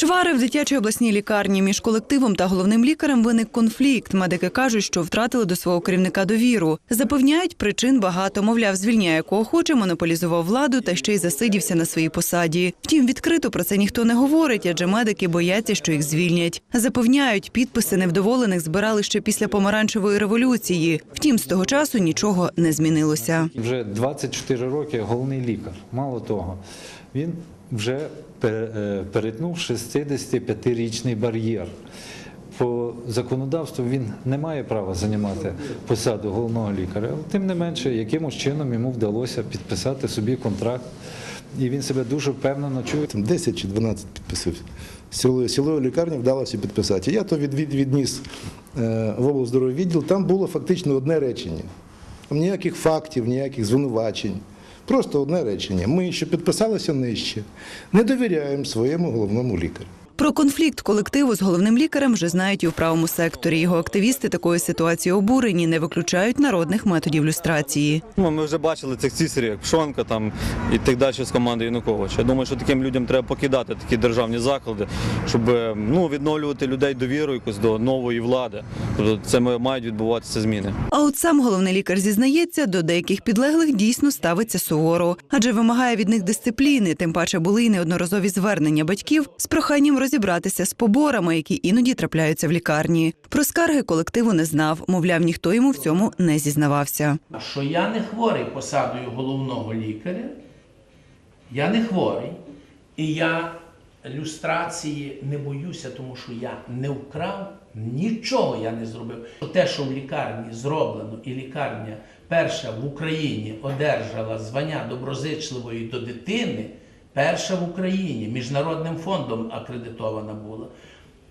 Чвари в дитячій обласній лікарні між колективом та головним лікарем виник конфлікт. Медики кажуть, що втратили до свого керівника довіру. Запевняють, причин багато. Мовляв, звільняє кого хоче, монополізував владу та ще й засидівся на своїй посаді. Втім, відкрито про це ніхто не говорить, адже медики бояться, що їх звільнять. Запевняють, підписи невдоволених збирали ще після помаранчевої революції. Втім, з того часу нічого не змінилося. Вже 24 роки головний лікар. Мало того, він вже е, перетнув 65-річний бар'єр. По законодавству він не має права займати посаду головного лікаря. Але Тим не менше, якимось чином йому вдалося підписати собі контракт, і він себе дуже впевнено чує. Там 10 чи 12 підписів. Сілою, лікарні вдалося підписати. Я то від, від, відніс е, в облздоровий відділ, там було фактично одне речення. Ніяких фактів, ніяких звинувачень. Просто одне речення. Ми, що підписалися нижче, не довіряємо своєму головному лікарю. Про конфлікт колективу з головним лікарем вже знають і у правому секторі. Його активісти такої ситуації обурені, не виключають народних методів люстрації. Ну, ми вже бачили цих цісарів, як Пшонка там і так далі з команди Януковича. Я думаю, що таким людям треба покидати такі державні заклади, щоб ну, відновлювати людей довіру якусь до нової влади. Тобто це ма- мають відбуватися зміни. А от сам головний лікар зізнається, до деяких підлеглих дійсно ставиться суворо, адже вимагає від них дисципліни. Тим паче були й неодноразові звернення батьків з проханням розібратися з поборами, які іноді трапляються в лікарні. Про скарги колективу не знав. Мовляв, ніхто йому в цьому не зізнавався. А що я не хворий посадою головного лікаря, я не хворий, і я люстрації не боюся, тому що я не вкрав, нічого я не зробив. Те, що в лікарні зроблено, і лікарня перша в Україні одержала звання доброзичливої до дитини, перша в Україні міжнародним фондом акредитована була.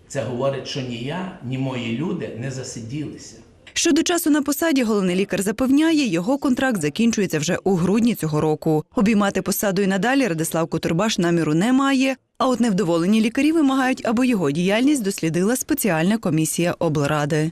Це говорить, що ні я, ні мої люди не засиділися. Щодо часу на посаді, головний лікар запевняє, його контракт закінчується вже у грудні цього року. Обіймати посаду і надалі Радислав Котурбаш наміру не має. А от невдоволені лікарі вимагають, аби його діяльність дослідила спеціальна комісія облради.